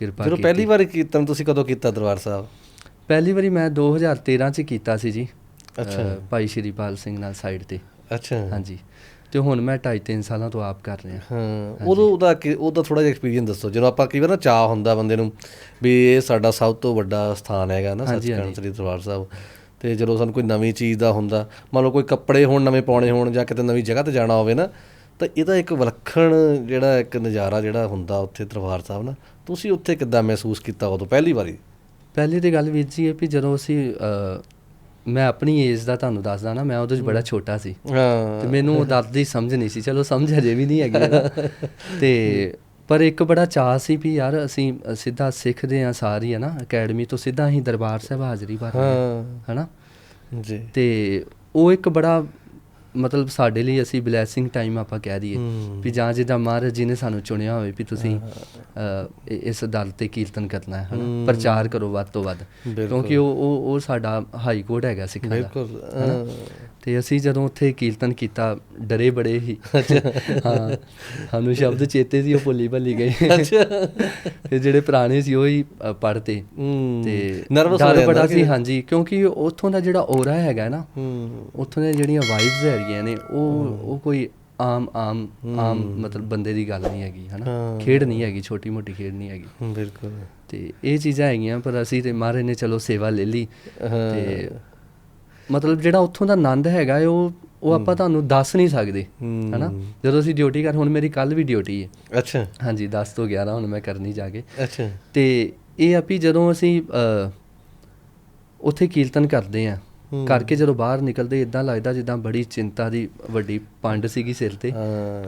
ਕਿਰਪਾ ਜਦੋਂ ਪਹਿਲੀ ਵਾਰ ਕੀਰਤਨ ਤੁਸੀਂ ਕਦੋਂ ਕੀਤਾ ਦਰਬਾਰ ਸਾਹਿਬ? ਪਹਿਲੀ ਵਾਰੀ ਮੈਂ 2013 ਚ ਕੀਤਾ ਸੀ ਜੀ। ਅੱਛਾ। ਭਾਈ ਸ਼੍ਰੀਪਾਲ ਸਿੰਘ ਨਾਲ ਸਾਈਡ ਤੇ। ਅੱਛਾ। ਹਾਂਜੀ। ਤੇ ਹੁਣ ਮੈਂ 2.5 3 ਸਾਲਾਂ ਤੋਂ ਆਪ ਕਰ ਰਿਹਾ। ਹਾਂ। ਉਦੋਂ ਉਹਦਾ ਉਹਦਾ ਥੋੜਾ ਜਿਹਾ ਐਕਸਪੀਰੀਅੰਸ ਦੱਸੋ। ਜਦੋਂ ਆਪਾਂ ਕਈ ਵਾਰ ਨਾ ਚਾਹ ਹੁੰਦਾ ਬੰਦੇ ਨੂੰ ਵੀ ਇਹ ਸਾਡਾ ਸਭ ਤੋਂ ਵੱਡਾ ਸਥਾਨ ਹੈਗਾ ਨਾ ਸੱਚਖੰਡ। ਸ੍ਰੀ ਦਰਬਾਰ ਸਾਹਿਬ। ਤੇ ਜਦੋਂ ਸਾਨੂੰ ਕੋਈ ਨਵੀਂ ਚੀਜ਼ ਦਾ ਹੁੰਦਾ ਮੰਨ ਲਓ ਕੋਈ ਕੱਪੜੇ ਹੋਣ ਨਵੇਂ ਪਾਉਣੇ ਹੋਣ ਜਾਂ ਕਿਤੇ ਨਵੀਂ ਜਗ੍ਹਾ ਤੇ ਜਾਣਾ ਹੋਵੇ ਨਾ ਤਾਂ ਇਹਦਾ ਇੱਕ ਵਿਲੱਖਣ ਜਿਹੜਾ ਇੱਕ ਨਜ਼ਾਰਾ ਜਿਹੜਾ ਹੁੰਦਾ ਉੱਥੇ ਦਰਬਾਰ ਸਾਹਿਬ ਨਾ ਤੁਸੀਂ ਉੱਥੇ ਕਿੱਦਾਂ ਮਹਿਸੂਸ ਕੀਤਾ ਉਦੋਂ ਪਹਿਲੀ ਵਾਰੀ? ਪਹਿਲੀ ਤੇ ਗੱਲ ਵੀਰ ਜੀ ਹੈ ਵੀ ਜਦੋਂ ਅਸੀਂ ਮੈਂ ਆਪਣੀ ਏਜ ਦਾ ਤੁਹਾਨੂੰ ਦੱਸਦਾ ਨਾ ਮੈਂ ਉਹਦੇ ਚ ਬੜਾ ਛੋਟਾ ਸੀ। ਹਾਂ। ਤੇ ਮੈਨੂੰ ਉਹ ਦਰਦ ਦੀ ਸਮਝ ਨਹੀਂ ਸੀ। ਚਲੋ ਸਮਝ ਹਜੇ ਵੀ ਨਹੀਂ ਹੈਗੀ। ਤੇ ਪਰ ਇੱਕ ਬੜਾ ਚਾਅ ਸੀ ਵੀ ਯਾਰ ਅਸੀਂ ਸਿੱਧਾ ਸਿੱਖਦੇ ਆ ਸਾਰੀ ਹੈ ਨਾ ਅਕੈਡਮੀ ਤੋਂ ਸਿੱਧਾ ਹੀ ਦਰਬਾਰ ਸਾਹਿਬ ਹਾਜ਼ਰੀ ਭਰ ਰਹੇ ਹਾਂ। ਹਨਾ ਜੀ। ਤੇ ਉਹ ਇੱਕ ਬੜਾ ਮਤਲਬ ਸਾਡੇ ਲਈ ਅਸੀਂ ਬਲੇਸਿੰਗ ਟਾਈਮ ਆਪਾਂ ਕਹਿ ਦਈਏ। ਵੀ ਜਾਂ ਜਿੱਦਾਂ ਮਹਾਰਾਜ ਜੀ ਨੇ ਸਾਨੂੰ ਚੁਣਿਆ ਹੋਵੇ ਵੀ ਤੁਸੀਂ ਇਸ ਦਲ ਤੇ ਕੀਰਤਨ ਕਰਨਾ ਹੈ। ਹਨਾ ਪ੍ਰਚਾਰ ਕਰੋ ਵੱਧ ਤੋਂ ਵੱਧ। ਕਿਉਂਕਿ ਉਹ ਉਹ ਸਾਡਾ ਹਾਈ ਕੋਰਟ ਹੈਗਾ ਸਿੱਖਾਂ ਦਾ ਬਿਲਕੁਲ। ਤੇ ਅਸੀਂ ਜਦੋਂ ਉੱਥੇ ਕੀਰਤਨ ਕੀਤਾ ਡਰੇ ਬੜੇ ਹੀ। ਹਾਂ ਸਾਨੂੰ ਸ਼ਬਦ ਚੇਤੇ ਸੀ ਉਹ ਭੁੱਲੀ ਭੱਲੀ ਗਏ। ਅੱਛਾ। ਤੇ ਜਿਹੜੇ ਪੁਰਾਣੇ ਸੀ ਉਹ ਹੀ ਹੂੰ ਤੇ ਨਰਵਸ ਹੋ ਕਿ- ਸੀ। ਹਾਂਜੀ। ਕਿਉਂਕਿ ਉੱਥੋਂ ਦਾ ਜਿਹੜਾ ਔਰਾ ਹੈਗਾ ਨਾ ਹੂੰ। ਉੱਥੋਂ ਦੀਆਂ ਜਿਹੜੀਆਂ ਵਾਈਬਸ ਹੈਗੀਆਂ ਨੇ ਉਹ ਉਹ ਕੋਈ ਆਮ ਆਮ ਆਮ ਮਤਲਬ ਬੰਦੇ ਦੀ ਗੱਲ ਨਹੀਂ ਹੈਗੀ ਹਨਾ। ਖੇਡ ਨਹੀਂ ਹੈਗੀ ਛੋਟੀ ਮੋਟੀ ਖੇਡ ਨਹੀਂ ਹੈਗੀ। ਬਿਲਕੁਲ। ਤੇ ਇਹ ਚੀਜ਼ਾਂ ਹੈਗੀਆਂ ਪਰ ਅਸੀਂ ਤੇ ਮਹਾਰਾਜ ਨੇ ਚਲੋ ਸੇਵਾ ਲੈ ਲਈ। ਤੇ ਮਤਲਬ ਜਿਹੜਾ ਉੱਥੋਂ ਦਾ ਆਨੰਦ ਹੈਗਾ ਉਹ ਉਹ ਆਪਾਂ ਤੁਹਾਨੂੰ ਦੱਸ ਨਹੀਂ ਸਕਦੇ। ਹਨਾ? ਜਦੋਂ ਅਸੀਂ ਡਿਊਟੀ ਕਰ ਹੁਣ ਮੇਰੀ ਕੱਲ ਵੀ ਡਿਊਟੀ ਹੈ। ਅੱਛਾ। ਹਾਂਜੀ 10 ਤੋਂ 11 ਹੁਣ ਮੈਂ ਕਰਨੀ ਜਾ ਕੇ। ਅੱਛਾ। ਤੇ ਇਹ ਆ ਵੀ ਜਦੋਂ ਅਸੀਂ ਉੱਥੇ ਕੀਰਤਨ ਕਰਦੇ ਆ। ਕਰਕੇ ਜਦੋਂ ਬਾਹਰ ਨਿਕਲਦੇ ਇਦਾਂ ਲੱਗਦਾ ਜਿੱਦਾਂ ਬੜੀ ਚਿੰਤਾ ਦੀ ਵੱਡੀ ਪੰਡ ਸੀਗੀ ਸਿਰ ਤੇ।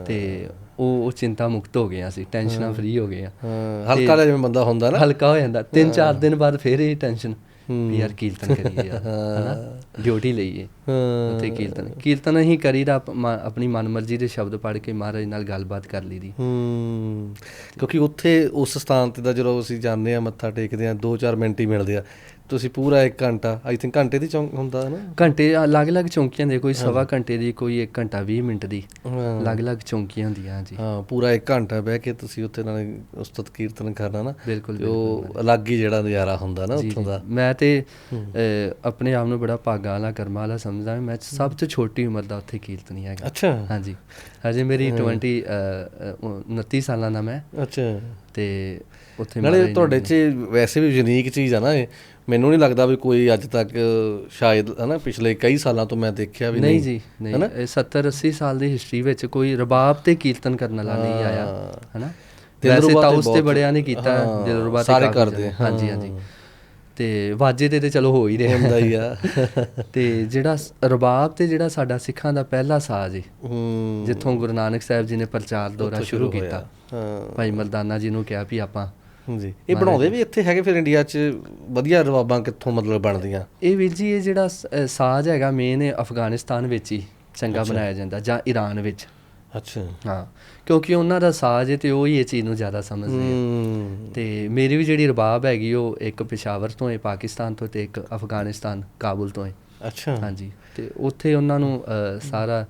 ਤੇ ਉਹ ਉਹ ਚਿੰਤਾ ਮੁਕਤ ਹੋ ਗਏ ਆ ਅਸੀਂ ਟੈਨਸ਼ਨਾਂ ਫ੍ਰੀ ਹੋ। ਗਏ ਆ ਹਲਕਾ ਜਿਹਾ ਜਿਵੇਂ ਬੰਦਾ ਹੁੰਦਾ ਨਾ। ਹਲਕਾ ਹੋ ਜਾਂਦਾ। ਤਿੰਨ ਚਾਰ ਦਿਨ ਬਾਅਦ ਫੇਰ ਇਹ ਟੈਨਸ਼ਨ। ਵੀ ਯਾਰ ਕੀਰਤਨ ਕਰੀਏ। ਯਾਰ ਹਨਾ? ਡਿਊਟੀ ਲਈਏ। ਉੱਥੇ ਕੀਰਤਨ। ਕੀਰਤਨ ਹੀ ਕਰੀਦਾ ਆਪਣੀ ਮਨਮਰਜ਼ੀ ਦੇ ਸ਼ਬਦ ਪੜ੍ਹ ਕੇ ਮਹਾਰਾਜ ਨਾਲ ਗੱਲਬਾਤ ਕਰ ਲਈਦੀ ਹੂੰ। ਕਿਉਂਕਿ ਉੱਥੇ ਉਸ ਸਥਾਨ ਤੇ ਦਾ ਜਦੋਂ ਅਸੀਂ ਜਾਂਦੇ ਆ ਮੱਥਾ ਟੇਕਦੇ ਆ 2-4 ਮਿੰਟ ਹੀ ਮਿਲਦੇ ਆ। ਤੁਸੀਂ ਪੂਰਾ 1 ਘੰਟਾ ਆਈ ਥਿੰਕ ਘੰਟੇ ਦੀ ਚੌਂਕ ਹੁੰਦਾ ਹੈ ਨਾ? ਘੰਟੇ ਅਲੱਗ-ਅਲੱਗ ਚੌਂਕੀਆਂ ਦੇ ਕੋਈ ਸਵਾ ਘੰਟੇ ਦੀ ਕੋਈ 1 ਘੰਟਾ 20 ਮਿੰਟ ਦੀ। ਅਲੱਗ-ਅਲੱਗ ਚੌਂਕੀਆਂ ਹੁੰਦੀਆਂ ਹਾਂਜੀ। ਹਾਂ ਪੂਰਾ 1 ਘੰਟਾ ਬਹਿ ਕੇ ਤੁਸੀਂ ਉੱਥੇ ਨਾਲ ਉਸਤਤ ਕੀਰਤਨ ਕਰਨਾ ਨਾ ਉਹ ਅਲੱਗ ਹੀ ਜਿਹੜਾ ਨਜ਼ਾਰਾ ਹੁੰਦਾ ਨਾ ਉੱਥੋਂ ਦਾ। ਮੈਂ ਤੇ ਅ, ਆਪਣੇ ਆਪ ਨੂੰ ਬੜਾ ਭਾਗਾਂ ਵਾਲਾ ਕਰਮਾਂ ਵਾਲਾ ਸਮਝਦਾ ਮੈਂ। ਸਭ ਤੋਂ ਛੋਟੀ ਉਮਰ ਦਾ ਉੱਥੇ ਕੀਰਤਨੀ ਹੈਗਾ। ਅੱਛਾ। ਹਾਂਜੀ। ਹਜੇ ਮੇਰੀ 20 ਅ, ਅ, ਉ- 29 ਸਾਲਾਂ ਦਾ ਮੈਂ। ਅੱਛਾ। ਤੇ ਉੱਥੇ ਨਾਲੇ ਤੁਹਾਡੇ 'ਚ ਵੈਸੇ ਵੀ ਯੂਨੀਕ ਚੀਜ਼ ਆ ਨਾ ਇਹ। ਮੈਨੂੰ ਨਹੀਂ ਲੱਗਦਾ ਵੀ ਕੋਈ ਅੱਜ ਤੱਕ ਸ਼ਾਇਦ ਹਨਾ ਪਿਛਲੇ ਕਈ ਸਾਲਾਂ ਤੋਂ ਮੈਂ ਦੇਖਿਆ ਵੀ ਨਹੀਂ ਜੀ ਨਹੀਂ। ਇਹ 70 80 ਸਾਲ ਦੀ ਹਿਸਟਰੀ ਵਿੱਚ ਕੋਈ ਰਬਾਬ ਤੇ ਕੀਰਤਨ ਕਰਨ ਵਾਲਾ ਨਹੀਂ ਆਇਆ ਹਨਾ? ਵੈਸੇ ਤੇ ਤਾਉਸ ਤੇ ਬੜਿਆਂ ਨੇ ਕੀਤਾ ਦਿਲਰੂਬਾ ਤੇ ਸਾਰੇ ਕਰਦੇ। ਹਾਂਜੀ ਹਾਂਜੀ। ਤੇ ਵਾਜੇ ਤੇ ਤੇ ਚਲੋ ਹੋ ਹੀ ਰਿਹਾ। ਹੁੰਦਾ ਹੀ ਆ। ਤੇ ਜਿਹੜਾ ਰਬਾਬ ਤੇ ਜਿਹੜਾ ਸਾਡਾ ਸਿੱਖਾਂ ਦਾ ਪਹਿਲਾ ਸਾਜ਼ ਹੈ ਹੂੰ। ਜਿੱਥੋਂ ਗੁਰੂ ਨਾਨਕ ਸਾਹਿਬ ਜੀ ਨੇ ਪ੍ਰਚਾਰ ਦੌਰਾ ਸ਼ੁਰੂ। ਕੀਤਾ। ਹਾਂ। ਭਾਈ ਮਰਦਾਨਾ ਜੀ ਨੂੰ ਕਿਹਾ ਵੀ ਆਪਾਂ ਜੀ ਇਹ ਬਣਾਉਂਦੇ ਵੀ ਇੱਥੇ ਹੈਗੇ ਫਿਰ ਇੰਡੀਆ 'ਚ ਵਧੀਆ ਰਵਾਬਾਂ ਕਿੱਥੋਂ ਮਤਲਬ ਬਣਦੀਆਂ? ਇਹ ਵੀਰ ਜੀ ਇਹ ਜਿਹੜਾ ਸਾਜ਼ ਹੈਗਾ ਮੇਨ ਹੈ ਅਫਗਾਨਿਸਤਾਨ ਵਿੱਚ ਹੀ ਚੰਗਾ ਬਣਾਇਆ ਜਾਂਦਾ ਜਾਂ ਈਰਾਨ ਵਿੱਚ। ਅੱਛਾ। ਹਾਂ ਕਿਉਂਕਿ ਉਹਨਾਂ ਦਾ ਸਾਜ਼ ਹੈ ਤੇ ਉਹ ਹੀ ਇਹ ਚੀਜ਼ ਨੂੰ ਜ਼ਿਆਦਾ ਸਮਝਦੇ ਆ। ਤੇ ਮੇਰੀ ਵੀ ਜਿਹੜੀ ਰਬਾਬ ਹੈਗੀ ਉਹ ਇੱਕ ਪਿਸ਼ਾਵਰ ਤੋਂ ਹੈ ਪਾਕਿਸਤਾਨ ਤੋਂ ਤੇ ਇੱਕ ਅਫਗਾਨਿਸਤਾਨ ਕਾਬੁਲ ਤੋਂ ਹੈ। ਅੱਛਾ। ਹਾਂਜੀ ਤੇ ਉੱਥੇ ਉਹਨਾਂ ਨੂੰ ਸਾਰਾ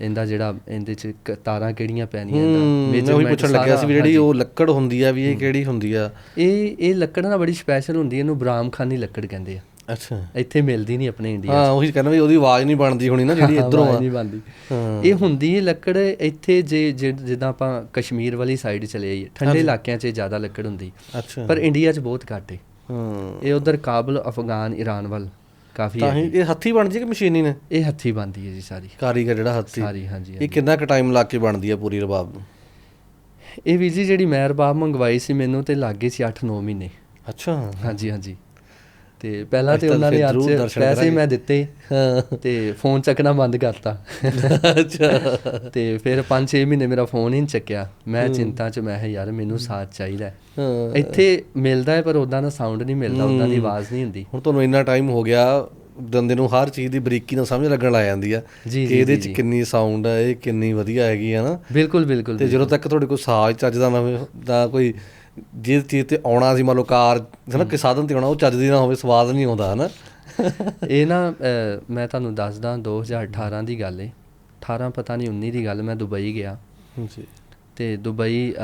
ਇਹਦਾ ਜਿਹੜਾ ਇਹਦੇ ਚ ਤਾਰਾਂ ਕਿਹੜੀਆਂ ਪੈਣੀਆਂ ਹੂੰ ਮੈਂ ਉਹੀ ਪੁੱਛਣ ਲੱਗਿਆ ਸੀ ਵੀ ਜਿਹੜੀ ਉਹ ਲੱਕੜ ਹੁੰਦੀ ਆ ਵੀ ਇਹ ਕਿਹੜੀ ਹੁੰਦੀ ਆ? ਇਹ ਇਹ ਲੱਕੜ ਨਾ ਬੜੀ ਸਪੈਸ਼ਲ ਹੁੰਦੀ ਇਹਨੂੰ ਬਰਾਮਖਾਨੀ ਲੱਕੜ ਕਹਿੰਦੇ ਆ। ਅੱਛਾ। ਇੱਥੇ ਮਿਲਦੀ ਨਹੀਂ ਆਪਣੇ ਇੰਡੀਆ ਹਾਂ ਉਹੀ ਕਹਿੰਦਾ ਵੀ ਉਹਦੀ ਆਵਾਜ਼ ਨਹੀਂ ਬਣਦੀ ਹੋਣੀ ਨਾ ਜਿਹੜੀ ਇਧਰੋਂ ਆ। ਨਹੀਂ ਬਣਦੀ। ਹਾਂ। ਇਹ ਹੁੰਦੀ ਹੈ ਲੱਕੜ ਇੱਥੇ ਜੇ ਜਿੱਦਾਂ ਆਪਾਂ ਕਸ਼ਮੀਰ ਵਾਲੀ ਸਾਈਡ ਚਲੇ ਜਾਈਏ ਠੰਡੇ ਇਲਾਕਿਆਂ 'ਚ ਜ਼ਿਆਦਾ ਲੱਕੜ ਹੁੰਦੀ। ਅੱਛਾ। ਪਰ ਇੰਡੀਆ 'ਚ ਬਹੁਤ ਘੱਟ ਹੈ ਹਾਂ। ਇਹ ਉਧਰ ਕਾਬਲ ਅਫਗਾਨ ਈਰਾਨ ਵੱਲ ਕਾਫੀ ਤਾਂ ਹੈ ਹੀ ਇਹ ਹੱਥੀ ਬਣਦੀ ਹੈ ਕਿ ਮਸ਼ੀਨੀ ਨੇ? ਇਹ ਹੱਥੀ ਬਣਦੀ ਹੈ ਜੀ ਸਾਰੀ। ਕਾਰੀਗਰ ਜਿਹੜਾ ਹੱਥੀ। ਸਾਰੀ ਹਾਂਜੀ ਇਹ ਕਿੰਨਾ ਕੁ ਟਾਈਮ ਲਾ ਕੇ ਬਣਦੀ ਆ ਪੂਰੀ ਰਬਾਬ? ਨੂੰ ਇਹ ਵੀਰ ਜੀ ਜਿਹੜੀ ਮੈਂ ਰਬਾਬ ਮੰਗਵਾਈ ਸੀ ਮੈਨੂੰ ਤੇ ਲੱਗੇ ਸੀ 8-9 ਮਹੀਨੇ। ਅੱਛਾ। ਹਾਂਜੀ ਹਾਂਜੀ। ਤੇ ਪਹਿਲਾਂ ਤੇ ਉਹਨਾਂ ਨੇ ਅੱਜ ਪੈਸੇ। ਮੈਂ ਦਿੱਤੇ। ਹਾਂ। ਤੇ ਫੋਨ ਚੱਕਣਾ ਬੰਦ ਕਰਤਾ। ਅੱਛਾ। ਤੇ ਫਿਰ 5-6 ਮਹੀਨੇ ਮੇਰਾ ਫੋਨ ਹੀ ਨਹੀਂ ਚੱਕਿਆ। ਮੈਂ ਚਿੰਤਾ 'ਚ ਮੈਂ ਕਿਹਾ ਯਾਰ ਮੈਨੂੰ ਸਾਥ ਚਾਹੀਦਾ ਹੈ। ਹਾਂ। ਇੱਥੇ ਮਿਲਦਾ ਹੈ ਪਰ ਉਦਾਂ ਦਾ ਸਾਊਂਡ ਨਹੀਂ ਮਿਲਦਾ ਉਦਾਂ ਦੀ ਆਵਾਜ਼ ਨਹੀਂ ਹੁੰਦੀ। ਹੁਣ ਤੁਹਾਨੂੰ ਇੰਨਾ ਟਾਈਮ ਹੋ ਗਿਆ ਬੰਦੇ ਨੂੰ ਹਰ ਚੀਜ਼ ਦੀ ਬਰੀਕੀ ਨਾਲ ਸਮਝ ਲੱਗਣ ਲੱਗ ਜਾਂਦੀ ਆ। ਕਿ ਇਹਦੇ ਚ। ਕਿੰਨੀ ਸਾਊਂਡ ਹੈ ਇਹ ਕਿੰਨੀ ਵਧੀਆ ਹੈਗੀ ਆ ਨਾ। ਬਿਲਕੁਲ ਬਿਲਕੁਲ ਤੇ ਜਦੋਂ ਤੱਕ ਤੁਹਾਡੇ ਕੋਲ ਸਾਜ਼ ਚੱਜਦਾ ਨਾ ਤਾਂ ਕੋਈ ਜਿਸ ਚੀਜ਼ ਤੇ ਆਉਣਾ ਸੀ ਮੰਨ ਲਓ ਕਾਰ ਹੈ। ਨਾ ਕਿ ਸਾਧਨ ਤੇ ਆਉਣਾ ਉਹ ਚੱਜਦੀ ਨਾ ਹੋਵੇ ਸਵਾਦ ਨਹੀਂ ਆਉਂਦਾ ਹਨਾ। ਇਹ ਨਾ ਮੈਂ ਤੁਹਾਨੂੰ ਦੱਸਦਾ 2018 ਦੀ ਗੱਲ ਏ। 18 ਪਤਾ ਨਹੀਂ 19 ਦੀ ਗੱਲ ਮੈਂ ਦੁਬਈ ਗਿਆ। ਜੀ। ਤੇ ਦੁਬਈ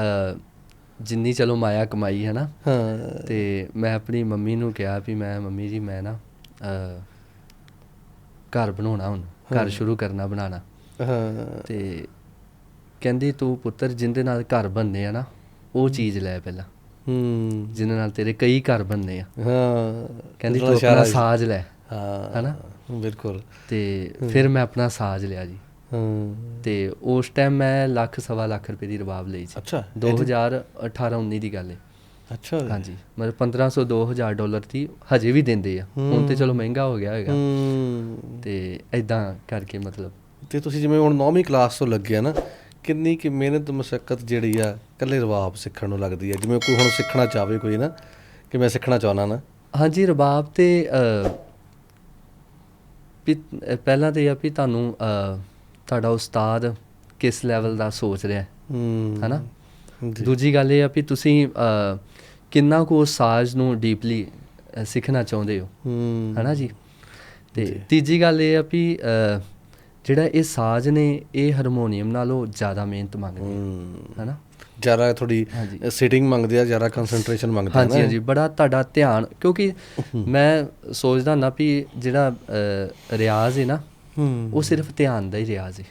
ਜਿੰਨੀ ਚਲੋ ਮਾਇਆ ਕਮਾਈ ਹੈ ਨਾ ਹਾਂ। ਤੇ ਮੈਂ ਆਪਣੀ ਮੰਮੀ ਨੂੰ ਕਿਹਾ ਵੀ ਮੈਂ ਮੰਮੀ ਜੀ ਮੈਂ ਨਾ ਘਰ ਬਣਾਉਣਾ ਹੁਣ ਘਰ ਸ਼ੁਰੂ ਕਰਨਾ ਬਣਾਉਣਾ। ਹਾਂ। ਤੇ ਕਹਿੰਦੀ ਤੂੰ ਪੁੱਤਰ ਜਿੰਦੇ ਨਾਲ ਘਰ ਬਣਨੇ ਆ ਨਾ ਉਹ ਚੀਜ਼ ਲੈ ਪਹਿਲਾਂ। ਹੂੰ। ਜਿਹਦੇ ਨਾਲ ਤੇਰੇ ਕਈ ਘਰ ਬਣਨੇ ਆ। ਹਾਂ। ਕਹਿੰਦੀ ਤੂੰ ਆਪਣਾ ਸਾਜ਼। ਲੈ। ਹਾਂ। ਹਨਾ? ਬਿਲਕੁਲ। ਤੇ ਫਿਰ ਮੈਂ ਆਪਣਾ ਸਾਜ਼ ਲਿਆ ਜੀ। ਹਾਂ। ਤੇ ਉਸ ਟਾਈਮ ਮੈਂ ਲੱਖ ਸਵਾ ਲੱਖ ਰੁਪਏ ਦੀ ਰਬਾਬ ਲਈ ਸੀ। ਅੱਛਾ। 2018 19 ਦੀ ਗੱਲ ਹੈ ਅੱਛਾ। ਹਾਂਜੀ। ਮਤਲਬ 1500 2000 ਡਾਲਰ ਦੀ ਹਜੇ ਵੀ ਦਿੰਦੇ ਆ। ਹੁਣ ਤੇ ਚਲੋ ਮਹਿੰਗਾ ਹੋ ਗਿਆ ਹੈਗਾ ਹੂੰ। ਤੇ ਐਦਾਂ ਕਰਕੇ ਮਤਲਬ। ਤੇ ਤੁਸੀਂ ਜਿਵੇਂ ਹੁਣ 9ਵੀਂ ਕਲਾਸ ਤੋਂ ਲੱਗੇ ਆ ਨਾ ਕਿੰਨੀ ਕਿ ਮਿਹਨਤ ਮੁਸ਼ਕਲ ਜਿਹੜੀ ਆ ਇਕੱਲੇ ਰਵਾਬ ਸਿੱਖਣ ਨੂੰ ਲੱਗਦੀ ਆ। ਜਿਵੇਂ ਕੋਈ ਹੁਣ ਸਿੱਖਣਾ ਚਾਹਵੇ ਕੋਈ ਨਾ ਕਿ ਮੈਂ ਸਿੱਖਣਾ ਚਾਹਨਾ ਨਾ। ਹਾਂਜੀ ਰਬਾਬ ਤੇ ਪਹਿਲਾਂ ਤੇ ਆ ਵੀ ਤੁਹਾਨੂੰ ਤੁਹਾਡਾ ਉਸਤਾਦ ਕਿਸ ਲੈਵਲ ਦਾ ਸੋਚ ਰਿਹਾ ਹੈ। ਹਨਾ? ਦੂਜੀ ਗੱਲ ਇਹ ਆ ਵੀ ਤੁਸੀਂ ਕਿੰਨਾ ਕੁ ਸਾਜ਼ ਨੂੰ ਡੀਪਲੀ ਸਿੱਖਣਾ ਚਾਹੁੰਦੇ ਹੋ। ਹੂੰ। ਹਨਾ ਜੀ? ਤੇ ਤੀਜੀ ਗੱਲ ਇਹ ਆ ਵੀ ਜਿਹੜਾ ਇਹ ਸਾਜ਼ ਨੇ ਇਹ ਹਾਰਮੋਨੀਅਮ ਨਾਲੋਂ ਜ਼ਿਆਦਾ ਮਿਹਨਤ ਮੰਗਦੇ ਹੂੰ। ਹਨਾ? ਜ਼ਿਆਦਾ ਥੋੜੀ। ਸਿਟਿੰਗ ਮੰਗਦੇ ਆ ਜ਼ਿਆਦਾ ਕਨਸੈਂਟਰੇਸ਼ਨ ਮੰਗਦੇ ਆ ਹਾਂਜੀ ਹਾਂਜੀ ਬੜਾ ਤੁਹਾਡਾ ਧਿਆਨ ਕਿਉਂਕਿ ਮੈਂ ਸੋਚਦਾ ਨਾ ਵੀ ਜਿਹੜਾ ਰਿਆਜ਼ ਹੈ ਨਾ ਉਹ ਸਿਰਫ ਧਿਆਨ ਦਾ ਹੀ ਰਿਆਜ਼ ਹੈ।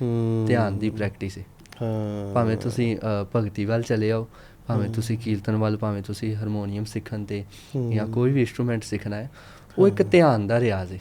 ਧਿਆਨ ਦੀ ਪ੍ਰੈਕਟਿਸ ਹੈ ਹਾਂ। ਭਾਵੇਂ ਤੁਸੀਂ ਭਗਤੀ ਵੱਲ ਚਲੇ ਆਓ ਭਾਵੇਂ ਤੁਸੀਂ ਕੀਰਤਨ ਵੱਲ ਭਾਵੇਂ ਤੁਸੀਂ ਹਾਰਮੋਨੀਅਮ ਸਿੱਖਣ ਤੇ ਜਾਂ ਕੋਈ ਵੀ ਇਨਸਟਰੂਮੈਂਟ ਸਿੱਖਣਾ ਹੈ ਉਹ ਇੱਕ ਧਿਆਨ ਦਾ ਰਿਆਜ਼ ਹੈ